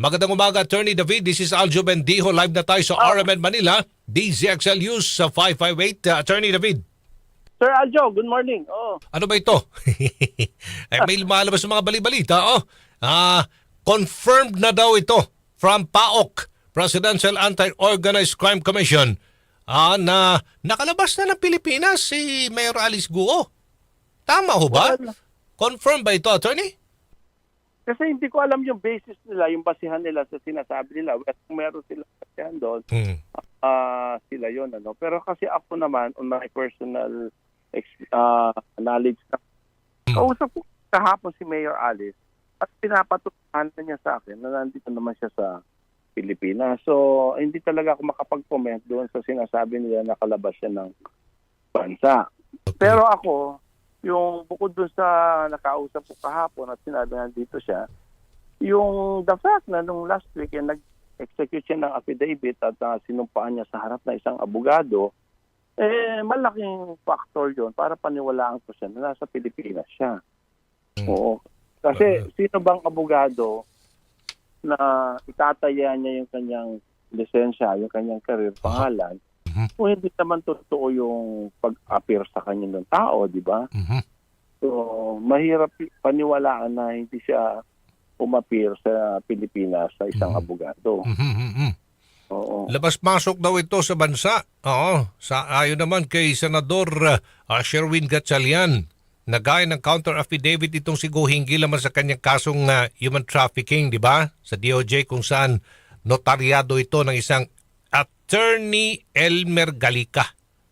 Magandang umaga, Attorney David. This is Aljo Bendijo. Live na tayo sa RMN Manila. DZXL News sa 558. Uh, Attorney David, Sir Aljo, good morning. Oh, ano ba ito? Ay, may lumalabas ng mga balibalita. Oh. Ah, confirmed na daw ito from PAOK, Presidential Anti-Organized Crime Commission, ah, na nakalabas na ng Pilipinas si Mayor Alice Guo. Tama ho ba? Well, Confirmed ba ito, Attorney? Kasi hindi ko alam yung basis nila, yung basihan nila sa sinasabi nila. Well, kung meron sila basihan doon, Hmm. ah, sila yon ano. Pero kasi ako naman, on my personal ah, knowledge, Hmm. kausap ko kahapon si Mayor Alice at pinapatutunan niya sa akin na nandito naman siya sa Pilipinas. So, hindi talaga ako makapag-comment doon sa sinasabi nila na kalabas siya ng bansa. Pero ako, yung bukod dun sa nakausap ko kahapon at sinabi na dito siya, yung the fact na nung last week eh, nag-execute siya ng affidavit at uh, sinumpaan niya sa harap na isang abogado, eh malaking factor yon para paniwalaan ko siya na nasa Pilipinas siya. Mm. Oo. Kasi sino bang abogado na itataya niya yung kanyang lisensya, yung kanyang career, pangalan, Mhm. kung hindi naman totoo yung pag-appear sa kanya ng tao, di ba? Mhm. So, mahirap paniwalaan na hindi siya umapir sa Pilipinas sa isang Mhm. abogado. Mhm, mhm. Oo. Labas-pasok daw ito sa bansa. Oo. Sa ayon naman kay Senador uh, Sherwin Gatchalian, nagaya ng counter affidavit itong si Go hinggil naman sa kanyang kasong uh, human trafficking, di ba? Sa DOJ kung saan notaryado ito ng isang attorney Elmer Galica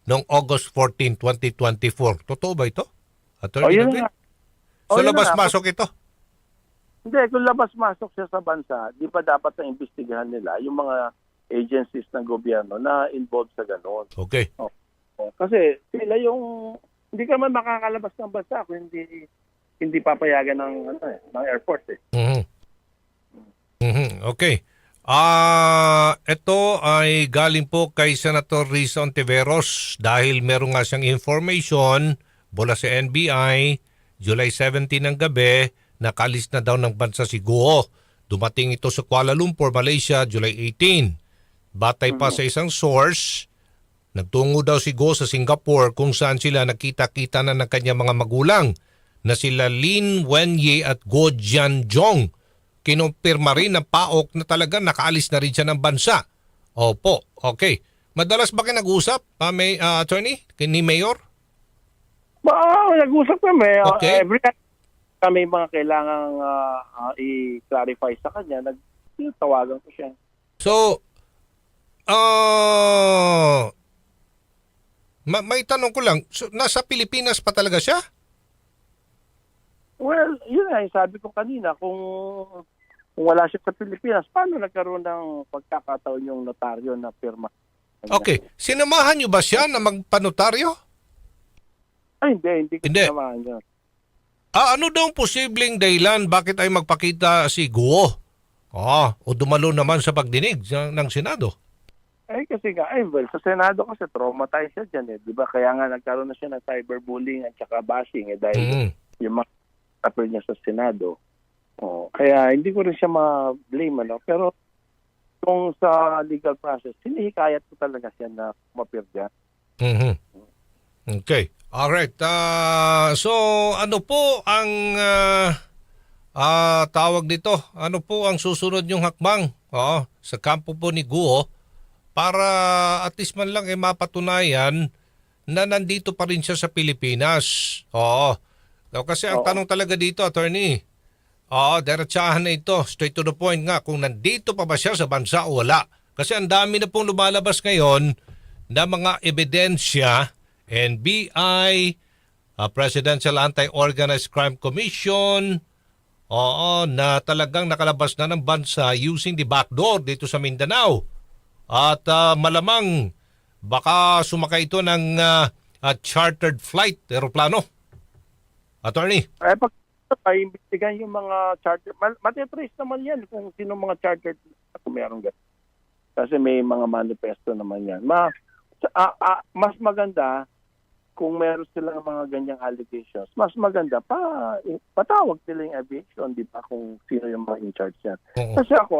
noong August 14, 2024. Totoo ba ito? Attorney yun David? nga. So O, yun nga. labas-pasok ito? Hindi, kung labas-masok siya sa bansa, di ba dapat na imbestigahan nila yung mga agencies ng gobyerno na involved sa gano'n. Okay. O, Kasi sila yung, hindi ka man makakalabas ng bansa kung hindi hindi papayagan ng, ano, eh, ng airport. Eh. Mhm. Mhm, Okay. Ah, ito ay galing po kay Senator Risa Ontiveros dahil meron nga siyang information mula sa NBI July 17 ng gabi nakalis na daw ng bansa si Guo. Dumating ito sa Kuala Lumpur, Malaysia, July 18. Batay pa sa isang source, nagtungo daw si Guo sa Singapore kung saan sila nakita-kita na ng kanyang mga magulang na sila Lin Wenye at Go Jianjong. Kinumpirma rin ng PAOK na talaga nakaalis na rin siya ng bansa. Opo, okay. Madalas ba kayo nag-usap, ah, may, ah, attorney, ni Mayor? Ba, nag-usap kami. Uh, Okay. Every time kami mga kailangan uh, uh, i-clarify sa kanya, nag tawagan ko siya. So, ah, ma- may tanong ko lang, so, nasa Pilipinas pa talaga siya? Well, yun nga, yung sabi ko kanina, kung, kung wala siya sa Pilipinas, paano nagkaroon ng pagkakataon yung notaryo na pirma? Okay, sinamahan niyo ba siya na magpanotaryo? Ay, hindi, hindi ko Hindi. sinamaan yun. Ah, ano daw ang posibleng dahilan bakit ay magpakita si Guo? Ah, o dumalo naman sa pagdinig sa- ng Senado? Eh, kasi nga, ay, well, sa Senado kasi traumatized siya dyan eh. Di ba? Kaya nga nagkaroon na siya ng cyberbullying at saka bashing eh, dahil Mm. yung mga appeal niya sa Senado. Oh, kaya hindi ko rin siya ma-blame ano, pero kung sa legal process, hinihikayat ko talaga siya na umapir dyan. Mhm. Okay. Alright. Ah, so, ano po ang ah, ah, tawag dito? Ano po ang susunod yung hakbang Oo, sa kampo po ni Guo para at least man lang eh, mapatunayan na nandito pa rin siya sa Pilipinas. Oo. So, kasi ang Oo. tanong talaga dito, attorney, Oo, diretsahan na ito. Straight to the point nga kung nandito pa ba siya sa bansa o wala. Kasi ang dami na pong lumalabas ngayon na mga ebidensya, NBI, uh, Presidential Anti-Organized Crime Commission, oo, na talagang nakalabas na ng bansa using the back door dito sa Mindanao. At ah, malamang baka sumakay ito ng ah, ah, chartered flight, aeroplano. Attorney. Eh, pag ay imbestigahan yung mga charter, ma- matitrace naman yan kung sino mga charter kung meron ganun. Kasi may mga manifesto naman yan. Ma, ah, ah, mas maganda kung meron silang mga ganyang allegations, mas maganda pa patawag nila yung aviation, di ba, kung sino yung mga in charge yan. Oo. Kasi ako,